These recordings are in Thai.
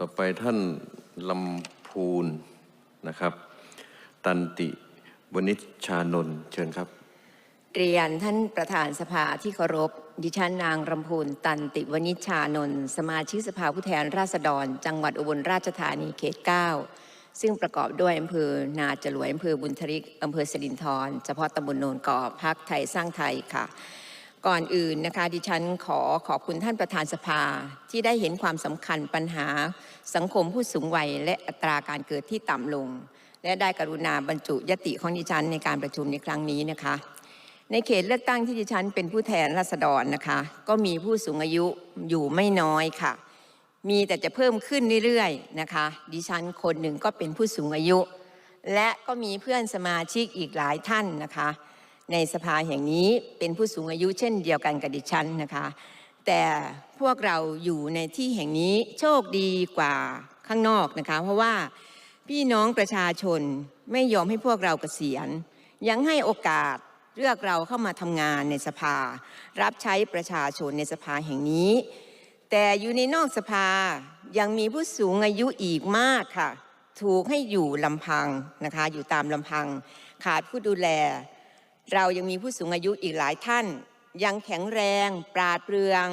ต่อไปท่านลำพูนนะครับ ตันติวณิชชานนท์เชิญครับ เรียนท่านประธานสภาที่เคารพ ดิฉันนางรำพูนตันติวณิชชานนท์สมาชิกสภาผู้แทนราษฎร จังหวัดอุบลราชธานีเขต 9 ซึ่งประกอบด้วยอำเภอนาจรวยอำเภอบุญทริกอำเภอสิรินธรเฉพาะตำบลโนนกอพักไทยสร้างไทยค่ะ ก่อนอื่นนะคะดิฉันขอขอบคุณท่านประธานสภาที่ได้เห็นความสำคัญปัญหาสังคมผู้สูงวัยและอัตราการเกิดที่ต่ำลง และได้กรุณาบรรจุยติของดิฉันในการประชุมในครั้งนี้นะคะ ในเขตเลือกตั้งที่ดิฉันเป็นผู้แทนราษฎรนะคะ ก็มีผู้สูงอายุอยู่ไม่น้อยค่ะ มีแต่จะเพิ่มขึ้นเรื่อยๆนะคะ ดิฉันคนหนึ่งก็เป็นผู้สูงอายุ และก็มีเพื่อนสมาชิกอีกหลายท่านนะคะ ในสภาแห่งนี้เป็นผู้สูงอายุเช่นเดียวกันกับดิฉันนะคะ แต่พวกเราอยู่ในที่แห่งนี้โชคดีกว่าข้างนอกนะคะ เพราะว่าพี่น้องประชาชนไม่ยอมให้พวกเราเกษียณ ยังให้โอกาสเลือกเราเข้ามาทำงานในสภา รับใช้ประชาชนในสภาแห่งนี้ แต่อยู่ในนอกสภายังมีผู้สูงอายุอีกมากค่ะ ถูกให้อยู่ลำพังนะคะ อยู่ตามลำพัง ขาดผู้ดูแล เรายังมีผู้สูงอายุอีกหลายท่าน ยังแข็งแรง ปราดเปรือง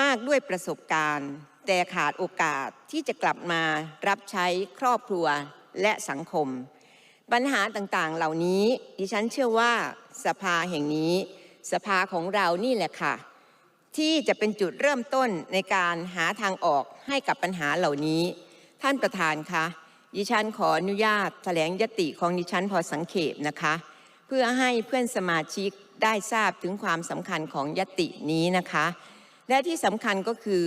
มากด้วยประสบการณ์ แต่ขาดโอกาสที่จะกลับมารับใช้ครอบครัวและสังคม ปัญหาต่างๆเหล่านี้ ดิฉันเชื่อว่าสภาแห่งนี้ สภาของเรานี่แหละค่ะ ที่จะเป็นจุดเริ่มต้นในการหาทางออกให้กับปัญหาเหล่านี้ ท่านประธานคะดิฉันขออนุญาตแถลงยติของดิฉันพอสังเขปนะคะ เพื่อให้เพื่อนสมาชิกได้ทราบถึงความสำคัญของยตินี้นะคะ และที่สำคัญก็คือ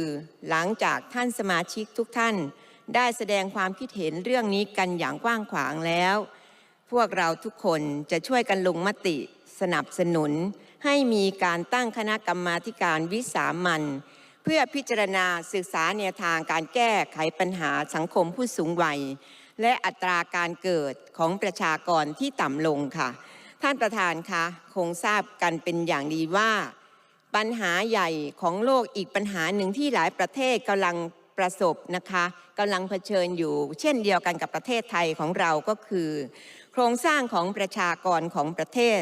หลังจากท่านสมาชิกทุกท่าน ได้แสดงความคิดเห็นเรื่องนี้กันอย่างกว้างขวางแล้ว พวกเราทุกคนจะช่วยกันลงมติสนับสนุน ให้มีการตั้งคณะกรรมาการวิสามันเพื่อพิจารณาศึกษาแนวทางการแก้ไขปัญหาสังคมผู้สูงวัย และอัตราการเกิดของประชากรที่ต่ำลงค่ะ ท่านประธานคะคงทราบกันเป็นอย่างดีว่า ปัญหาใหญ่ของโลกอีกปัญหาหนึ่งที่หลายประเทศกำลังประสบนะคะกำลังเผชิญอยู่ เช่นเดียวกันกับประเทศไทยของเราก็คือ โครงสร้างของประชากรของประเทศ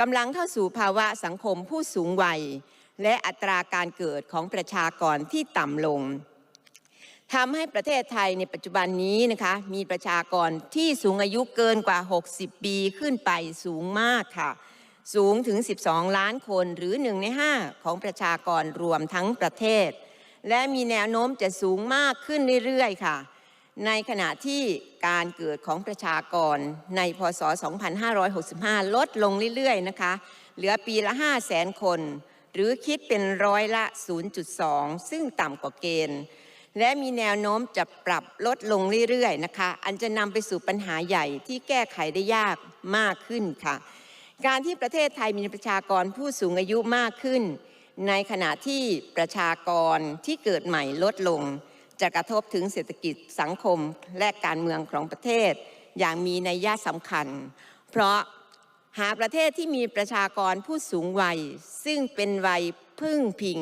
กำลังเข้าสู่ภาวะสังคมผู้สูงวัย และอัตราการเกิดของประชากรที่ต่ำลง ทำให้ประเทศไทยในปัจจุบันนี้นะคะมีประชากรที่สูงอายุเกินกว่า 60 ปีขึ้นไปสูงมากค่ะ สูงถึง 12 ล้านคนหรือ 1 ใน 5 ของประชากรรวมทั้งประเทศ และมีแนวโน้มจะสูงมากขึ้นเรื่อยๆ ค่ะ ในขณะที่การเกิดของประชากรในพศ 2565 ลดลงเรื่อยๆ นะคะ เหลือปีละ 5 0 0แสนคน หรือคิดเป็นร้อยละ 0.2 ซึ่งต่ำกว่าเกณฑ์ และมีแนวโน้มจะปรับลดลงเรื่อยๆนะคะ อันจะนำไปสู่ปัญหาใหญ่ที่แก้ไขได้ยากมากขึ้นค่ะ การที่ประเทศไทยมีประชากรผู้สูงอายุมากขึ้น ในขณะที่ประชากรที่เกิดใหม่ลดลง จะกระทบถึงเศรษฐกิจสังคมและการเมืองของประเทศ อย่างมีนัยยะสำคัญ เพราะหาประเทศที่มีประชากรผู้สูงวัย ซึ่งเป็นวัยพึ่งพิง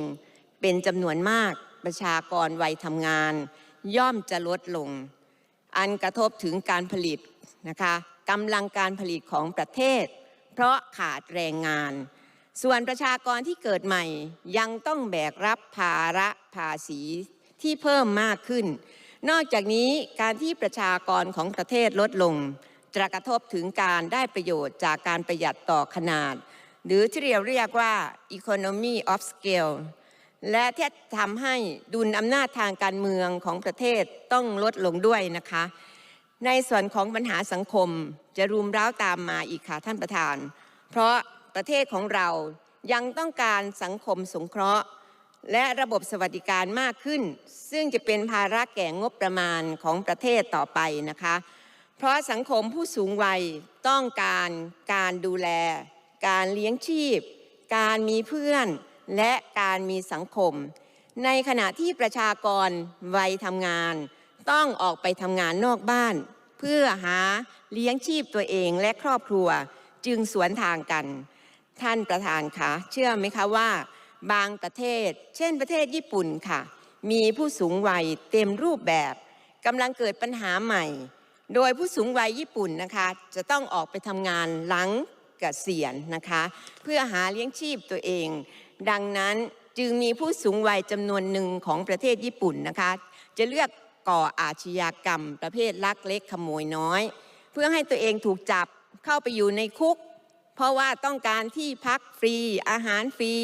เป็นจำนวนมาก ประชากรวัยทำงาน ย่อมจะลดลง อันกระทบถึงการผลิตนะคะกำลังการผลิตของประเทศ เพราะขาดแรงงาน ส่วนประชากรที่เกิดใหม่ยังต้องแบกรับภาระภาษีที่เพิ่มมากขึ้น นอกจากนี้การที่ประชากรของประเทศลดลง จะกระทบถึงการได้ประโยชน์จากการประหยัดต่อขนาด หรือที่เรียกว่า economy of scale และที่ทำให้ดุลอำนาจทางการเมืองของประเทศต้องลดลงด้วยนะคะ ในส่วนของปัญหาสังคมจะรุมเร้าตามมาอีกค่ะท่านประธาน เพราะประเทศของเรายังต้องการสังคมสงเคราะห์ และระบบสวัสดิการมากขึ้น ซึ่งจะเป็นภาระแก่งบประมาณของประเทศต่อไปนะคะ เพราะสังคมผู้สูงวัยต้องการการดูแล การเลี้ยงชีพ การมีเพื่อน และการมีสังคม ในขณะที่ประชากรวัยทำงาน ต้องออกไปทำงานนอกบ้าน เพื่อหาเลี้ยงชีพตัวเองและครอบครัวจึงสวนทางกัน ท่านประธานคะเชื่อไหมคะว่า บางประเทศ เช่นประเทศญี่ปุ่นค่ะ มีผู้สูงวัยเต็มรูปแบบกำลังเกิดปัญหาใหม่ โดยผู้สูงวัยญี่ปุ่นนะคะ จะต้องออกไปทำงานหลังเกษียณนะคะ เพื่อหาเลี้ยงชีพตัวเอง ดังนั้นจึงมีผู้สูงวัยจำนวนหนึ่งของประเทศญี่ปุ่นนะคะ จะเลือกก่ออาชญากรรม ประเภทลักเล็กขโมยน้อย เพื่อให้ตัวเองถูกจับเข้าไปอยู่ในคุก เพราะว่าต้องการที่พักฟรีอาหารฟรี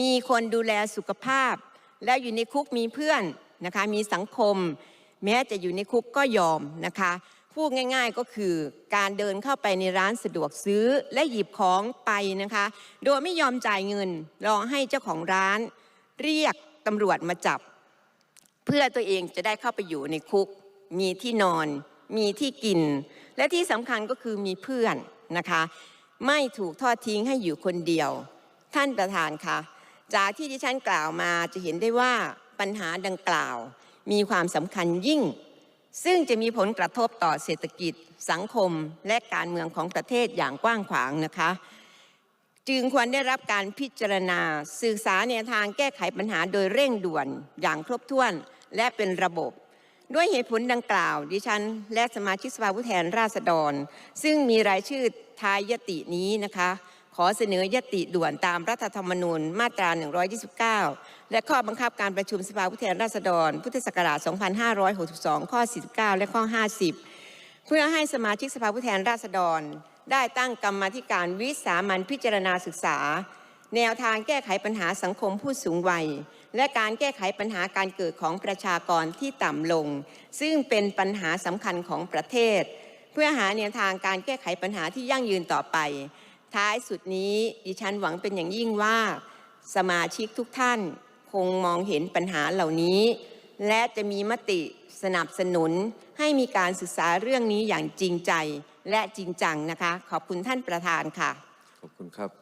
มีคนดูแลสุขภาพ แล้วอยู่ในคุกมีเพื่อนนะคะมีสังคม แม้จะอยู่ในคุกก็ยอมนะคะ พูดง่ายๆก็คือการเดินเข้าไปในร้านสะดวกซื้อและหยิบของไปนะคะ โดยไม่ยอมจ่ายเงินรอให้เจ้าของร้าน เรียกตำรวจมาจับ เพื่อตัวเองจะได้เข้าไปอยู่ในคุก มีที่นอน มีที่กิน และที่สำคัญก็คือมีเพื่อนนะคะ ไม่ถูกทอดทิ้งให้อยู่คนเดียว ท่านประธานคะจากที่ดิฉันกล่าวมาจะเห็นได้ว่าปัญหาดังกล่าว มีความสำคัญยิ่ง ซึ่งจะมีผลกระทบต่อเศรษฐกิจสังคมและการเมืองของประเทศอย่างกว้างขวางนะคะ จึงควรได้รับการพิจารณาศึกษาแนวทางแก้ไขปัญหาโดยเร่งด่วนอย่างครบถ้วนและเป็นระบบ ด้วยเหตุผลดังกล่าว ดิฉัน และสมาชิกสภาผู้แทนราษฎร ซึ่งมีรายชื่อทายยตินี้นะคะ ขอเสนอยติด่วนตามรัฐธรรมนูญมาตรา 129 และข้อบังคับการประชุมสภาผู้แทนราษฎร พุทธศักราช 2562 ข้อ 49 และข้อ 50 เพื่อให้สมาชิกสภาผู้แทนราษฎร ได้ตั้งกรรมธิการวิสามันพิจารณาศึกษา แนวทางแก้ไขปัญหาสังคมผู้สูงวัย และการแก้ไขปัญหาการเกิดของประชากรที่ต่ำลง ซึ่งเป็นปัญหาสำคัญของประเทศ เพื่อหาแนวทางการแก้ไขปัญหาที่ยั่งยืนต่อไป ท้ายสุดนี้ดิฉันหวังเป็นอย่างยิ่งว่า สมาชิกทุกท่านคงมองเห็นปัญหาเหล่านี้ และจะมีมติสนับสนุนให้มีการศึกษาเรื่องนี้อย่างจริงใจและจริงจังนะคะ ขอบคุณท่านประธานค่ะ ขอบคุณครับ